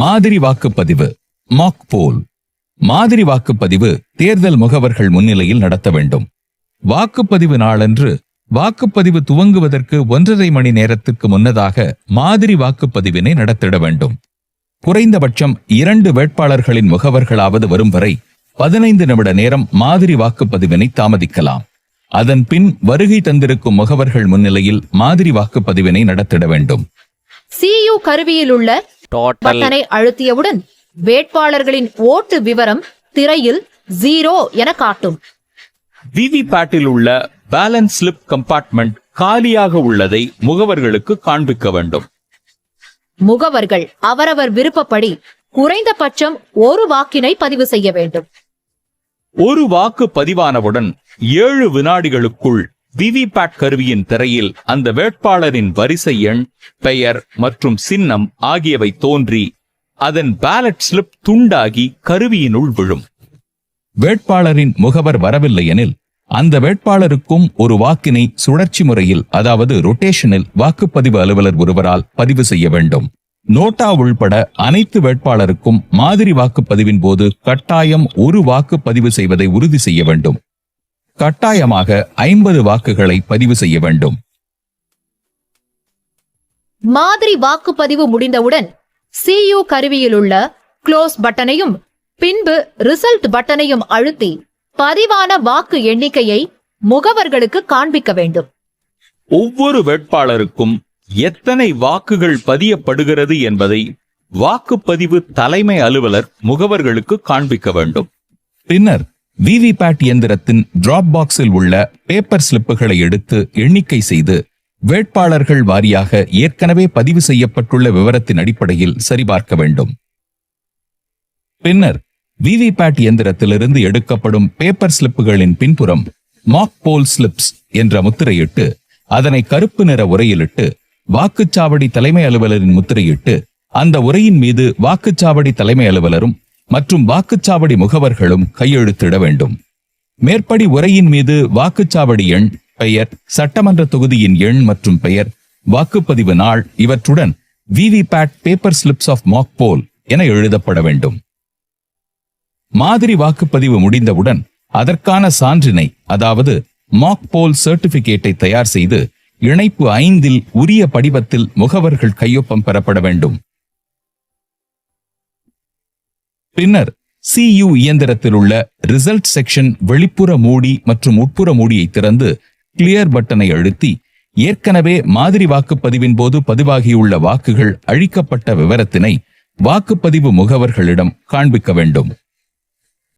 மாதிரி வாக்குப்பதிவு மாக் போல் மாதிரி வாக்குப்பதிவு தேர்தல் முகவர்கள் முன்னிலையில் நடத்த வேண்டும். வாக்குப்பதிவு நாளன்று வாக்குப்பதிவு துவங்குவதற்கு ஒன்றரை மணி நேரத்துக்கு முன்னதாக மாதிரி வாக்குப்பதிவினை நடத்திட வேண்டும். குறைந்தபட்சம் இரண்டு வேட்பாளர்களின் முகவர்களாவது வரும் வரை பதினைந்து நிமிட நேரம் மாதிரி வாக்குப்பதிவினை தாமதிக்கலாம். அதன் பின் வருகை தந்திருக்கும் முகவர்கள் முன்னிலையில் மாதிரி வாக்குப்பதிவினை நடத்திட வேண்டும். சியு கருவியில் உள்ள பட்டனை அழுத்தியவுடன் வேட்பாளர்களின் ஓட்டு விவரம் திரையில் ஜீரோ என காட்டும். விவிபேட்டில் உள்ள பேலன்ஸ் ஸ்லிப் கம்பார்ட்மெண்ட் காலியாக உள்ளதை முகவர்களுக்கு காண்பிக்க வேண்டும். முகவர்கள் அவரவர் விருப்பப்படி குறைந்தபட்சம் ஒரு வாக்கினை பதிவு செய்ய வேண்டும். ஒரு வாக்கு பதிவானவுடன் ஏழு வினாடிகளுக்குள் விவிபேட் கருவியின் திரையில் அந்த வேட்பாளரின் வரிசை எண் பெயர் மற்றும் சின்னம் ஆகியவை தோன்றி அதன் பேலட் ஸ்லிப் துண்டாகி கருவியினுள் விழும். வேட்பாளரின் முகவர் வரவில்லை எனில் அந்த வேட்பாளருக்கும் ஒரு வாக்கினை சுழற்சி முறையில் அதாவது ரொட்டேஷனில் வாக்குப்பதிவு அலுவலர் ஒருவரால் பதிவு செய்ய வேண்டும். நோட்டா உள்பட அனைத்து வேட்பாளருக்கும் மாதிரி வாக்குப்பதிவின் போது கட்டாயம் ஒரு வாக்கு பதிவு செய்வதை உறுதி செய்ய வேண்டும். கட்டாயமாக ஐம்பது வாக்குகளை பதிவு செய்ய வேண்டும். மாதிரி வாக்குப்பதிவு முடிந்தவுடன் சியு கருவியில் உள்ள க்ளோஸ் பட்டனையும் பின்பு ரிசல்ட் பட்டனையும் அழுத்தி பதிவான வாக்கு எண்ணிக்கையை முகவர்களுக்கு காண்பிக்க வேண்டும். ஒவ்வொரு வேட்பாளருக்கும் எத்தனை வாக்குகள் பதியப்படுகிறது என்பதை வாக்குப்பதிவு தலைமை அலுவலர் முகவர்களுக்கு காண்பிக்க வேண்டும். பின்னர் விவிபேட் இயந்திரத்தின் டிராப் பாக்ஸில் உள்ள பேப்பர் ஸ்லிப்புகளை எடுத்து எண்ணிக்கை செய்து வேட்பாளர்கள் வாரியாக ஏற்கனவே பதிவு செய்யப்பட்டுள்ள விவரத்தின் அடிப்படையில் சரிபார்க்க வேண்டும். பின்னர் விவிபேட் இயந்திரத்திலிருந்து எடுக்கப்படும் பேப்பர் ஸ்லிப்புகளின் பின்புறம் மாக் போல் ஸ்லிப்ஸ் என்ற முத்திரையிட்டு அதனை கருப்பு நிற உரையிலிட்டு வாக்குச்சாவடி தலைமை அலுவலரின் முத்திரையிட்டு அந்த உரையின் மீது வாக்குச்சாவடி தலைமை அலுவலரும் மற்றும் வாக்குச்சாவடி முகவர்களும் கையெழுத்திட வேண்டும். மேற்படி உரையின் மீது வாக்குச்சாவடி எண் பெயர் சட்டமன்ற தொகுதியின் எண் மற்றும் பெயர் வாக்குப்பதிவு நாள் இவற்றுடன் VVPAT paper slips of mock poll என எழுதப்பட வேண்டும். மாதிரி வாக்குப்பதிவு முடிந்தவுடன் அதற்கான சான்றினை அதாவது மாக் போல் சர்டிபிகேட்டை தயார் செய்து இணைப்பு ஐந்தில் உரிய படிவத்தில் முகவர்கள் கையொப்பம் பெறப்பட வேண்டும். பின்னர் சியு இயந்திரத்தில் உள்ள ரிசல்ட் செக்ஷன் வெளிப்புற மூடி மற்றும் உட்புற மூடியை திறந்து கிளியர் பட்டனை அழுத்தி ஏற்கனவே மாதிரி வாக்குப்பதிவின் போது பதிவாகியுள்ள வாக்குகள் அழிக்கப்பட்ட விவரத்தினை வாக்குப்பதிவு முகவர்களிடம் காண்பிக்க வேண்டும்.